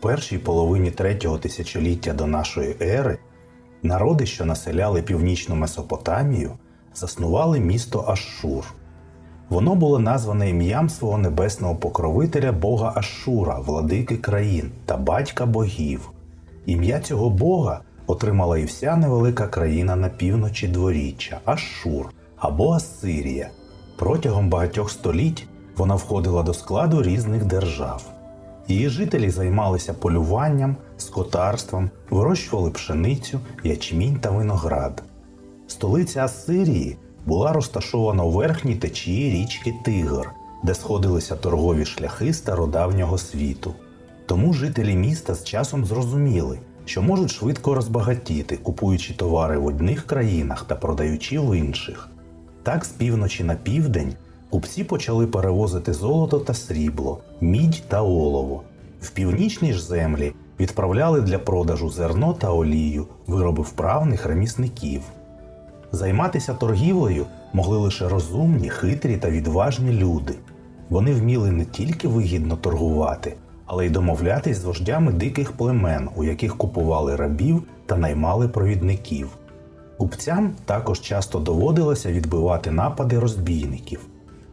першій половині третього тисячоліття до нашої ери народи, що населяли північну Месопотамію, заснували місто Ашшур. Воно було назване ім'ям свого небесного покровителя бога Ашура, владики країн та батька богів. Ім'я цього бога отримала і вся невелика країна на півночі дворіччя Ашур або Ассирія. Протягом багатьох століть вона входила до складу різних держав. Її жителі займалися полюванням, скотарством, вирощували пшеницю, ячмінь та виноград. Столиця Ассирії була розташована у верхній течії річки Тигр, де сходилися торгові шляхи стародавнього світу. Тому жителі міста з часом зрозуміли, що можуть швидко розбагатіти, купуючи товари в одних країнах та продаючи в інших. Так, з півночі на південь купці почали перевозити золото та срібло, мідь та олово. В північні ж землі відправляли для продажу зерно та олію, вироби вправних ремісників. Займатися торгівлею могли лише розумні, хитрі та відважні люди. Вони вміли не тільки вигідно торгувати, але й домовлятись з вождями диких племен, у яких купували рабів та наймали провідників. Купцям також часто доводилося відбивати напади розбійників.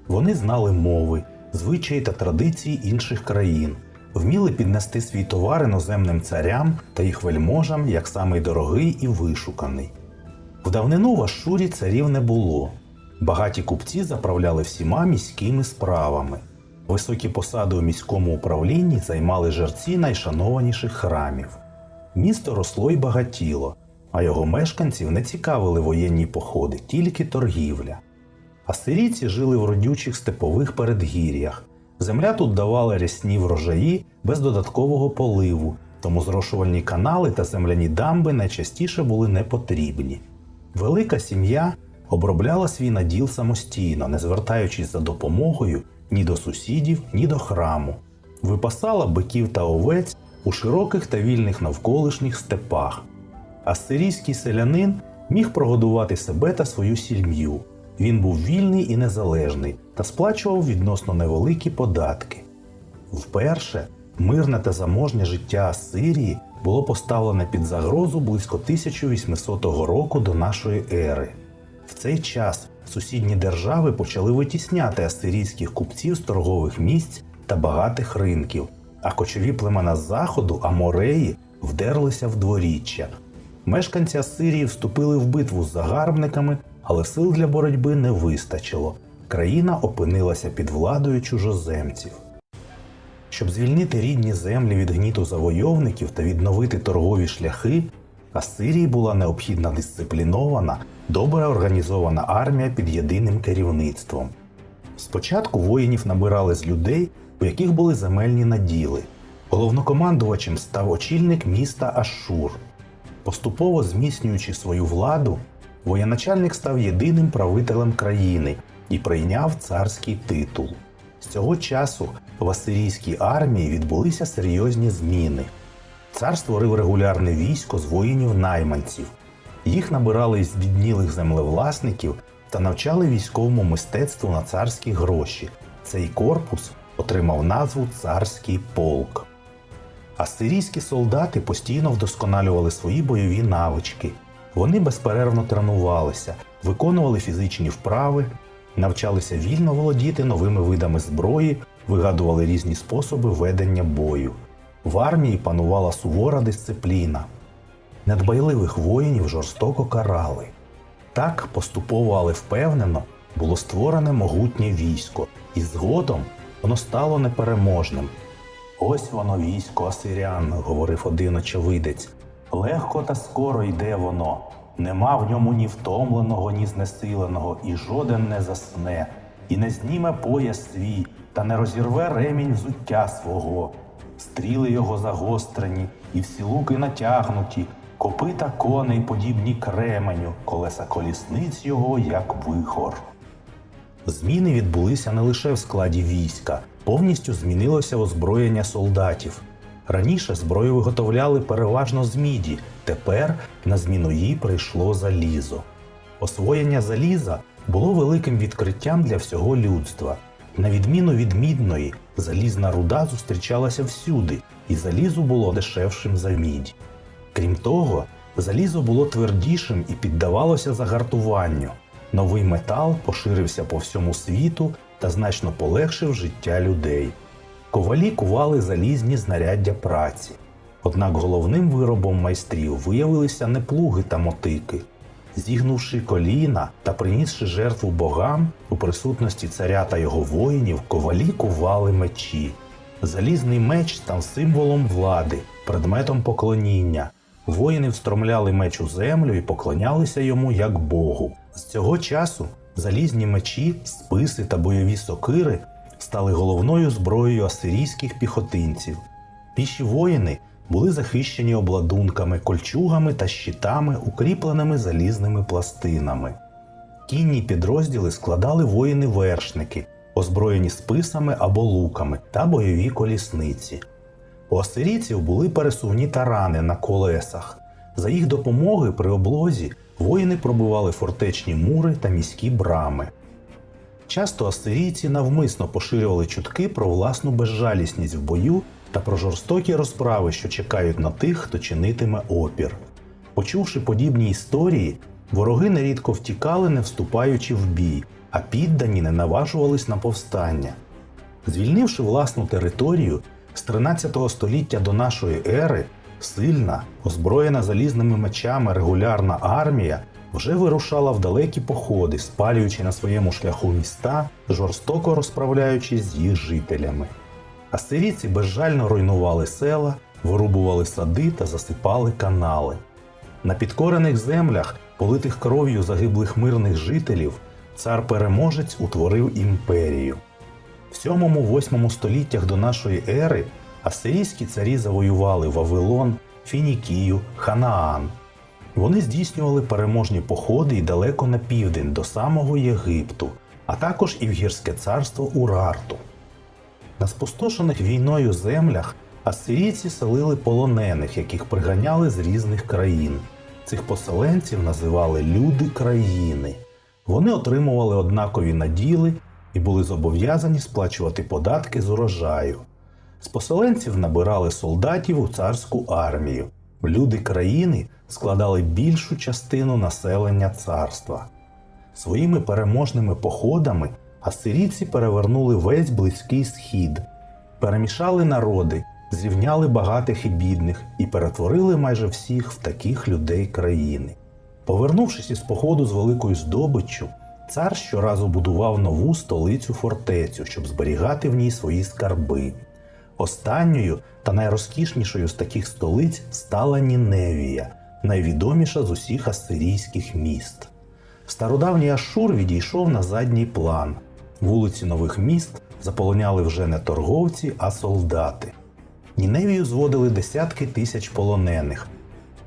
Вони знали мови, звичаї та традиції інших країн, вміли піднести свій товар іноземним царям та їх вельможам як самий дорогий і вишуканий. В давнину в Ашурі царів не було. Багаті купці заправляли всіма міськими справами. Високі посади у міському управлінні займали жерці найшанованіших храмів. Місто росло й багатіло, а його мешканців не цікавили воєнні походи, тільки торгівля. Асирійці жили в родючих степових передгір'ях. Земля тут давала рясні врожаї без додаткового поливу, тому зрошувальні канали та земляні дамби найчастіше були не потрібні. Велика сім'я обробляла свій наділ самостійно, не звертаючись за допомогою ні до сусідів, ні до храму. Випасала биків та овець у широких та вільних навколишніх степах. Асирійський селянин міг прогодувати себе та свою сім'ю. Він був вільний і незалежний та сплачував відносно невеликі податки. Вперше мирне та заможнє життя Асирії було поставлене під загрозу близько 1800 року до нашої ери. В цей час сусідні держави почали витісняти асирійських купців з торгових місць та багатих ринків, а кочові племена з заходу, амореї, вдерлися в дворіччя. Мешканці Асирії вступили в битву з загарбниками, але сил для боротьби не вистачило. Країна опинилася під владою чужоземців. Щоб звільнити рідні землі від гніту завойовників та відновити торгові шляхи, Асирії була необхідна дисциплінована, добре організована армія під єдиним керівництвом. Спочатку воїнів набирали з людей, у яких були земельні наділи. Головнокомандувачем став очільник міста Ашур. Поступово зміцнюючи свою владу, воєначальник став єдиним правителем країни і прийняв царський титул. З цього часу в асирійській армії відбулися серйозні зміни. Цар створив регулярне військо з воїнів-найманців. Їх набирали з біднілих землевласників та навчали військовому мистецтву на царські гроші. Цей корпус отримав назву Царський полк. Асирійські солдати постійно вдосконалювали свої бойові навички. Вони безперервно тренувалися, виконували фізичні вправи, навчалися вільно володіти новими видами зброї, вигадували різні способи ведення бою. В армії панувала сувора дисципліна. Недбайливих воїнів жорстоко карали. Так поступово, але впевнено, було створене могутнє військо, і згодом воно стало непереможним. Ось воно військо асирян, говорив один очевидець. Легко та скоро йде воно. Нема в ньому ні втомленого, ні знесиленого, і жоден не засне, і не зніме пояс свій, та не розірве ремінь взуття свого. Стріли його загострені, і всі луки натягнуті, копита коней подібні кременю, колеса колісниць його, як вихор. Зміни відбулися не лише в складі війська, повністю змінилося озброєння солдатів. Раніше зброю виготовляли переважно з міді, тепер на зміну їй прийшло залізо. Освоєння заліза було великим відкриттям для всього людства. На відміну від мідної, залізна руда зустрічалася всюди, і залізо було дешевшим за мідь. Крім того, залізо було твердішим і піддавалося загартуванню. Новий метал поширився по всьому світу та значно полегшив життя людей. Ковалі кували залізні знаряддя праці. Однак головним виробом майстрів виявилися не плуги та мотики. Зігнувши коліна та принісши жертву богам у присутності царя та його воїнів, ковалі кували мечі. Залізний меч став символом влади, предметом поклоніння. Воїни встромляли меч у землю і поклонялися йому як Богу. З цього часу залізні мечі, списи та бойові сокири стали головною зброєю асирійських піхотинців. Піші воїни були захищені обладунками, кольчугами та щитами, укріпленими залізними пластинами. Кінні підрозділи складали воїни-вершники, озброєні списами або луками та бойові колісниці. У асирійців були пересувні тарани на колесах. За їх допомоги при облозі воїни пробивали фортечні мури та міські брами. Часто асирійці навмисно поширювали чутки про власну безжалісність в бою та про жорстокі розправи, що чекають на тих, хто чинитиме опір. Почувши подібні історії, вороги нерідко втікали, не вступаючи в бій, а піддані не наважувались на повстання. Звільнивши власну територію, з 13 століття до нашої ери сильна, озброєна залізними мечами регулярна армія вже вирушала в далекі походи, спалюючи на своєму шляху міста, жорстоко розправляючись з їх жителями. Асирійці безжально руйнували села, вирубували сади та засипали канали. На підкорених землях, политих кров'ю загиблих мирних жителів, цар-переможець утворив імперію. В 7-8 століттях до нашої ери асирійські царі завоювали Вавилон, Фінікію, Ханаан. Вони здійснювали переможні походи й далеко на південь до самого Єгипту, а також і в гірське царство Урарту. На спустошених війною землях асирійці селили полонених, яких приганяли з різних країн. Цих поселенців називали люди країни. Вони отримували однакові наділи і були зобов'язані сплачувати податки з урожаю. З поселенців набирали солдатів у царську армію. Люди країни складали більшу частину населення царства. Своїми переможними походами асирійці перевернули весь близький схід, перемішали народи, зрівняли багатих і бідних і перетворили майже всіх в таких людей країни. Повернувшись із походу з великою здобиччю, цар щоразу будував нову столицю фортецю, щоб зберігати в ній свої скарби. Останньою та найрозкішнішою з таких столиць стала Ніневія, найвідоміша з усіх ассирійських міст. Стародавній Ашур відійшов на задній план. Вулиці нових міст заполоняли вже не торговці, а солдати. Ніневію зводили десятки тисяч полонених.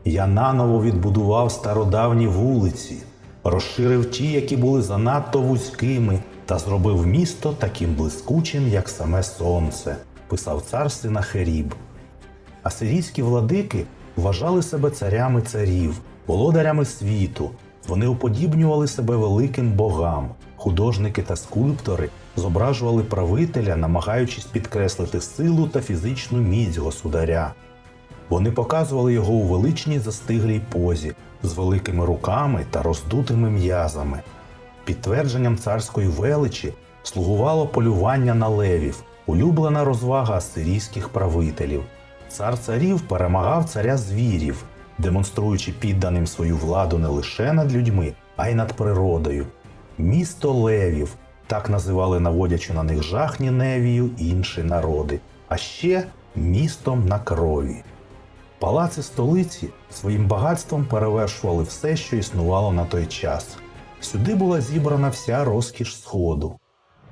Я наново відбудував стародавні вулиці, розширив ті, які були занадто вузькими, та зробив місто таким блискучим, як саме сонце, писав цар Синахеріб. Асирійські владики вважали себе царями царів, володарями світу. Вони уподібнювали себе великим богам. Художники та скульптори зображували правителя, намагаючись підкреслити силу та фізичну міць государя. Вони показували його у величній застиглій позі з великими руками та роздутими м'язами. Підтвердженням царської величі слугувало полювання на левів, улюблена розвага асирійських правителів. Цар царів перемагав царя звірів, демонструючи підданим свою владу не лише над людьми, а й над природою. Місто левів так називали наводячи на них жах Ніневію інші народи, а ще містом на крові. Палаци столиці своїм багатством перевершували все, що існувало на той час. Сюди була зібрана вся розкіш сходу.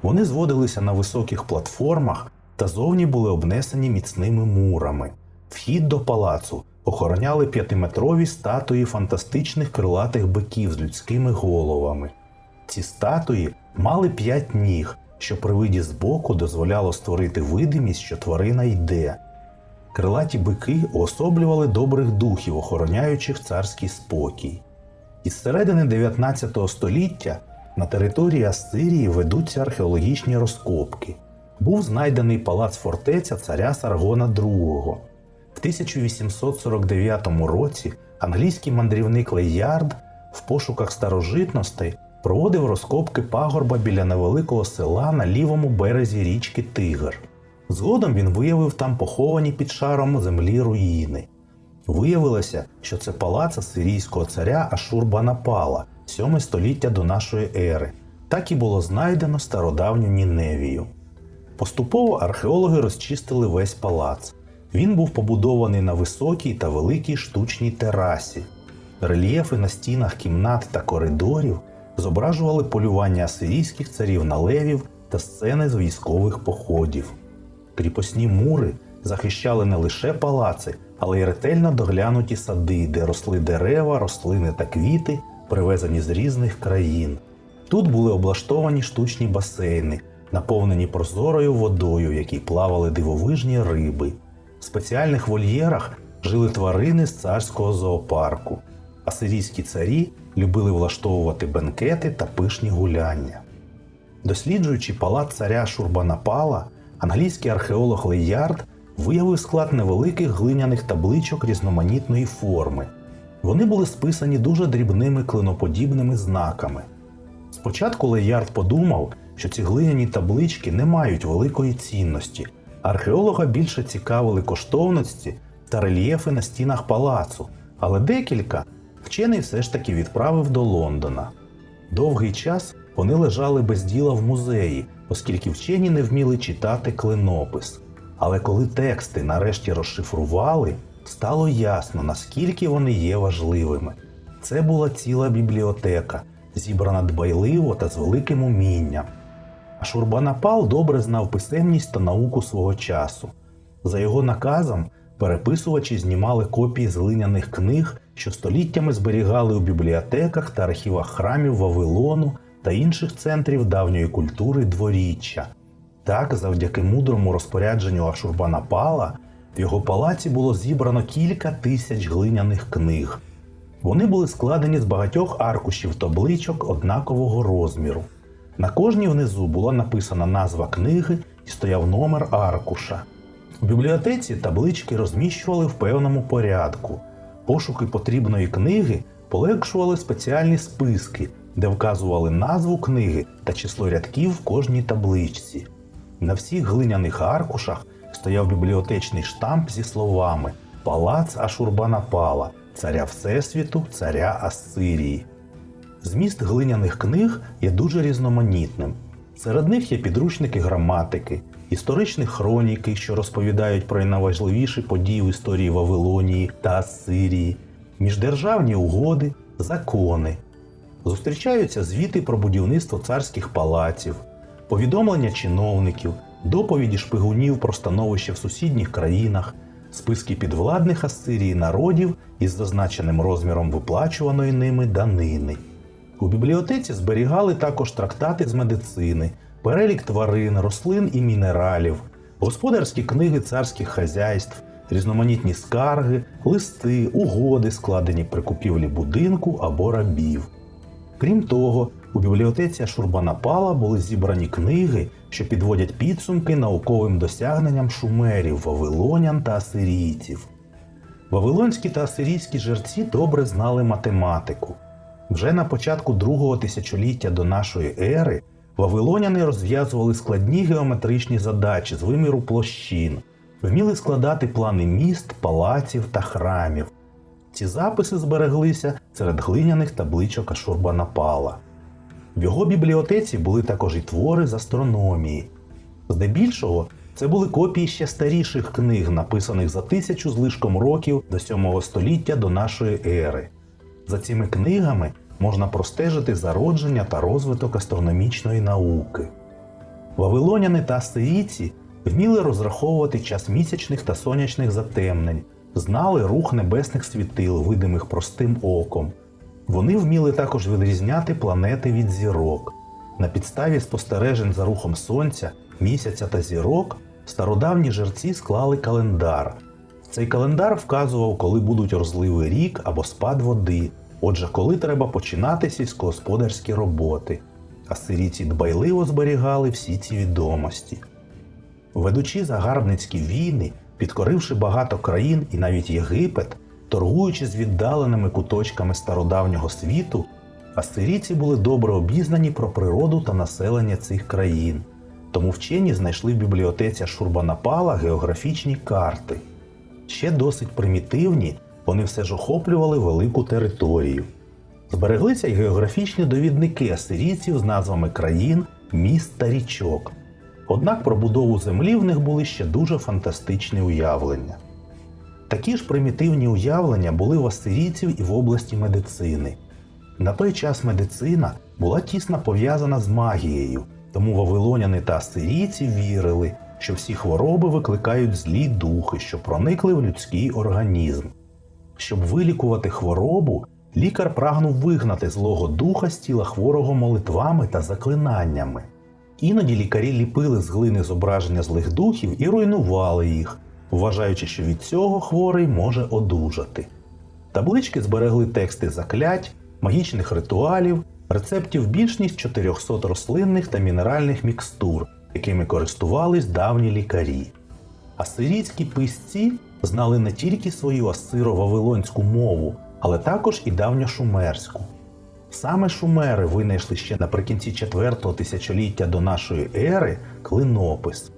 Вони зводилися на високих платформах та зовні були обнесені міцними мурами. Вхід до палацу охороняли п'ятиметрові статуї фантастичних крилатих биків з людськими головами. Ці статуї мали п'ять ніг, що при виді збоку дозволяло створити видимість, що тварина йде. Крилаті бики уособлювали добрих духів, охороняючих царський спокій. Із середини 19 століття на території Ассирії ведуться археологічні розкопки. Був знайдений палац фортеця царя Саргона II. В 1849 році англійський мандрівник Леярд в пошуках старожитностей проводив розкопки пагорба біля невеликого села на лівому березі річки Тигр. Згодом він виявив там поховані під шаром землі руїни. Виявилося, що це палац асирійського царя Ашурбанапала, 7 століття до нашої ери. Так і було знайдено стародавню Ніневію. Поступово археологи розчистили весь палац. Він був побудований на високій та великій штучній терасі. Рельєфи на стінах кімнат та коридорів зображували полювання асирійських царів на левів та сцени з військових походів. Кріпосні мури захищали не лише палаци, але й ретельно доглянуті сади, де росли дерева, рослини та квіти, привезені з різних країн. Тут були облаштовані штучні басейни, наповнені прозорою водою, в якій плавали дивовижні риби. В спеціальних вольєрах жили тварини з царського зоопарку. Асирійські царі любили влаштовувати бенкети та пишні гуляння. Досліджуючи палац царя Шурбанапала, англійський археолог Леярд виявив склад невеликих глиняних табличок різноманітної форми. Вони були списані дуже дрібними клиноподібними знаками. Спочатку Леярд подумав, що ці глиняні таблички не мають великої цінності. Археолога більше цікавили коштовності та рельєфи на стінах палацу, але декілька вчений все ж таки відправив до Лондона. Довгий час вони лежали без діла в музеї, оскільки вчені не вміли читати клинопис. Але коли тексти нарешті розшифрували, стало ясно, наскільки вони є важливими. Це була ціла бібліотека, зібрана дбайливо та з великим умінням. А Шурбанапал добре знав писемність та науку свого часу. За його наказом переписувачі знімали копії з глиняних книг, що століттями зберігали у бібліотеках та архівах храмів Вавилону та інших центрів давньої культури дворіччя. Так, завдяки мудрому розпорядженню Ашурбанапала, в його палаці було зібрано кілька тисяч глиняних книг. Вони були складені з багатьох аркушів табличок однакового розміру. На кожній внизу була написана назва книги і стояв номер аркуша. У бібліотеці таблички розміщували в певному порядку. Пошуки потрібної книги полегшували спеціальні списки, де вказували назву книги та число рядків в кожній табличці. На всіх глиняних аркушах стояв бібліотечний штамп зі словами Палац Ашурбанапала, царя Всесвіту, царя Ассирії. Зміст глиняних книг є дуже різноманітним. Серед них є підручники граматики, історичні хроніки, що розповідають про найважливіші події в історії Вавилонії та Ассирії, міждержавні угоди, закони. Зустрічаються звіти про будівництво царських палаців, повідомлення чиновників, доповіді шпигунів про становище в сусідніх країнах, списки підвладних Ассирії народів із зазначеним розміром виплачуваної ними данини. У бібліотеці зберігали також трактати з медицини, перелік тварин, рослин і мінералів, господарські книги царських хазяйств, різноманітні скарги, листи, угоди, складені при купівлі будинку або рабів. Крім того, у бібліотеці Шурбанапала були зібрані книги, що підводять підсумки науковим досягненням шумерів, вавилонян та асирійців. Вавилонські та асирійські жерці добре знали математику. Вже на початку другого тисячоліття до нашої ери вавилоняни розв'язували складні геометричні задачі з виміру площин, вміли складати плани міст, палаців та храмів. Ці записи збереглися серед глиняних табличок Ашурбанапала. В його бібліотеці були також і твори з астрономії. Здебільшого це були копії ще старіших книг, написаних за тисячу злишком років до 7 століття до нашої ери. За цими книгами можна простежити зародження та розвиток астрономічної науки. Вавилоняни та асирійці вміли розраховувати час місячних та сонячних затемнень, знали рух небесних світил, видимих простим оком. Вони вміли також відрізняти планети від зірок. На підставі спостережень за рухом сонця, місяця та зірок стародавні жерці склали календар. Цей календар вказував, коли будуть розливий рік або спад води, отже, коли треба починати сільськогосподарські роботи. Асирійці дбайливо зберігали всі ці відомості. Ведучи загарбницькі війни, підкоривши багато країн і навіть Єгипет, торгуючи з віддаленими куточками стародавнього світу, асирійці були добре обізнані про природу та населення цих країн. Тому вчені знайшли в бібліотеці Шурбанапала географічні карти. Ще досить примітивні, вони все ж охоплювали велику територію. Збереглися й географічні довідники асирійців з назвами країн, міст та річок. Однак про будову землі в них були ще дуже фантастичні уявлення. Такі ж примітивні уявлення були в асирійців і в області медицини. На той час медицина була тісно пов'язана з магією, тому вавилоняни та асирійці вірили, що всі хвороби викликають злі духи, що проникли в людський організм. Щоб вилікувати хворобу, лікар прагнув вигнати злого духа з тіла хворого молитвами та заклинаннями. Іноді лікарі ліпили з глини зображення злих духів і руйнували їх, вважаючи, що від цього хворий може одужати. Таблички зберегли тексти заклять, магічних ритуалів, рецептів більш ніж 400 рослинних та мінеральних мікстур, якими користувались давні лікарі. Асирійські писці знали не тільки свою асиро-вавилонську мову, але також і давньошумерську. Саме шумери винайшли ще наприкінці 4-го тисячоліття до нашої ери клинопис.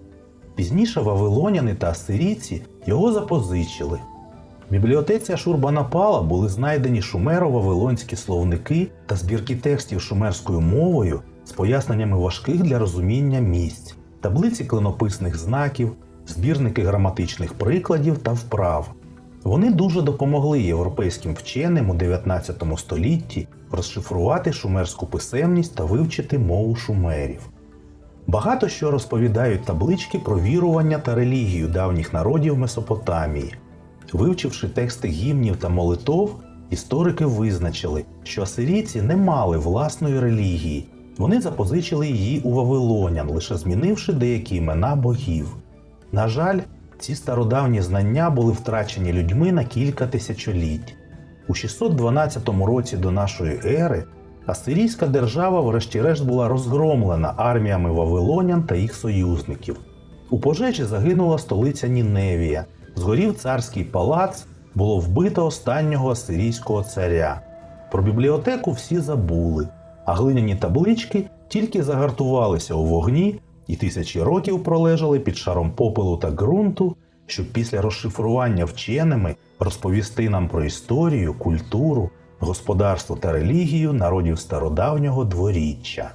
Пізніше вавилоняни та асирійці його запозичили. В бібліотеці Ашурбанапала були знайдені шумеро-вавилонські словники та збірки текстів шумерською мовою з поясненнями важких для розуміння місць, таблиці клинописних знаків, збірники граматичних прикладів та вправ. Вони дуже допомогли європейським вченим у 19 столітті розшифрувати шумерську писемність та вивчити мову шумерів. Багато що розповідають таблички про вірування та релігію давніх народів Месопотамії. Вивчивши тексти гімнів та молитов, історики визначили, що асирійці не мали власної релігії, вони запозичили її у вавилонян, лише змінивши деякі імена богів. На жаль, ці стародавні знання були втрачені людьми на кілька тисячоліть. У 612 році до нашої ери Асирійська держава, врешті-решт, була розгромлена арміями вавилонян та їх союзників. У пожежі загинула столиця Ніневія, згорів царський палац, було вбито останнього асирійського царя. Про бібліотеку всі забули, а глиняні таблички тільки загартувалися у вогні і тисячі років пролежали під шаром попелу та ґрунту, щоб після розшифрування вченими розповісти нам про історію, культуру, господарство та релігію народів стародавнього дворіччя.